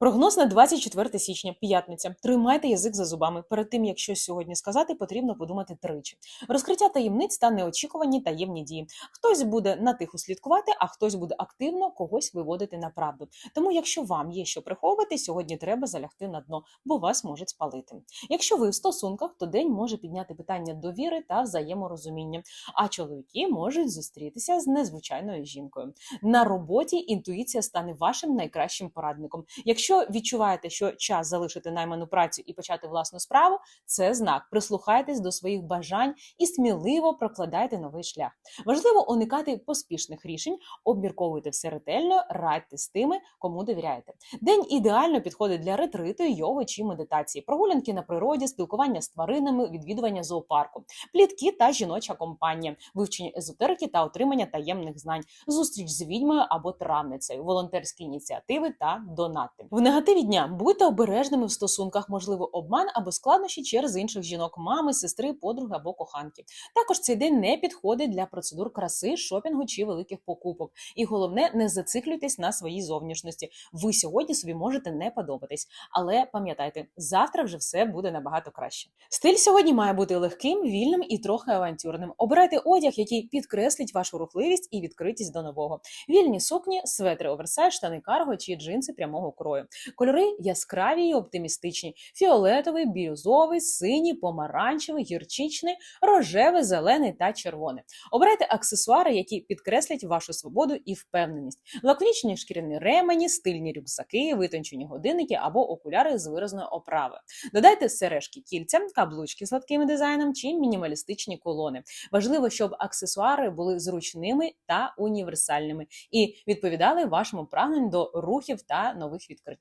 Прогноз на 24 січня, п'ятниця. Тримайте язик за зубами. Перед тим як щось сьогодні сказати, потрібно подумати тричі. Розкриття таємниць та неочікувані таємні дії. Хтось буде натихо слідкувати, а хтось буде активно когось виводити на правду. Тому, якщо вам є що приховувати, сьогодні треба залягти на дно, бо вас можуть спалити. Якщо ви в стосунках, то день може підняти питання довіри та взаєморозуміння. А чоловіки можуть зустрітися з незвичайною жінкою. На роботі інтуїція стане вашим найкращим порадником. Якщо відчуваєте, що час залишити найману працю і почати власну справу, це знак. Прислухайтесь до своїх бажань і сміливо прокладайте новий шлях. Важливо уникати поспішних рішень, обмірковуйте все ретельно, радьте з тими, кому довіряєте. День ідеально підходить для ретриту, йоги чи медитації, прогулянки на природі, спілкування з тваринами, відвідування зоопарку, плітки та жіноча компанія, вивчення езотерики та отримання таємних знань, зустріч з відьмою або травницею, волонтерські ініціативи та донати. В негативі дня будьте обережними в стосунках, можливо, обман або складнощі через інших жінок, мами, сестри, подруги або коханки. Також цей день не підходить для процедур краси, шопінгу чи великих покупок. І головне, не зациклюйтесь на своїй зовнішності. Ви сьогодні собі можете не подобатись, але пам'ятайте, завтра вже все буде набагато краще. Стиль сьогодні має бути легким, вільним і трохи авантюрним. Обирайте одяг, який підкреслить вашу рухливість і відкритість до нового. Вільні сукні, светри оверсайз, штани карго чи джинси прямого крою. Кольори яскраві і оптимістичні: фіолетовий, бірюзовий, синій, помаранчевий, гірчичний, рожевий, зелений та червоний. Обирайте аксесуари, які підкреслять вашу свободу і впевненість. Лаконічні шкіряні ремені, стильні рюкзаки, витончені годинники або окуляри з виразною оправою. Додайте сережки кільця, каблучки з гладким дизайном чи мінімалістичні колони. Важливо, щоб аксесуари були зручними та універсальними і відповідали вашому прагненню до рухів та нових відкриттів.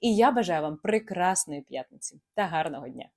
І я бажаю вам прекрасної п'ятниці та гарного дня!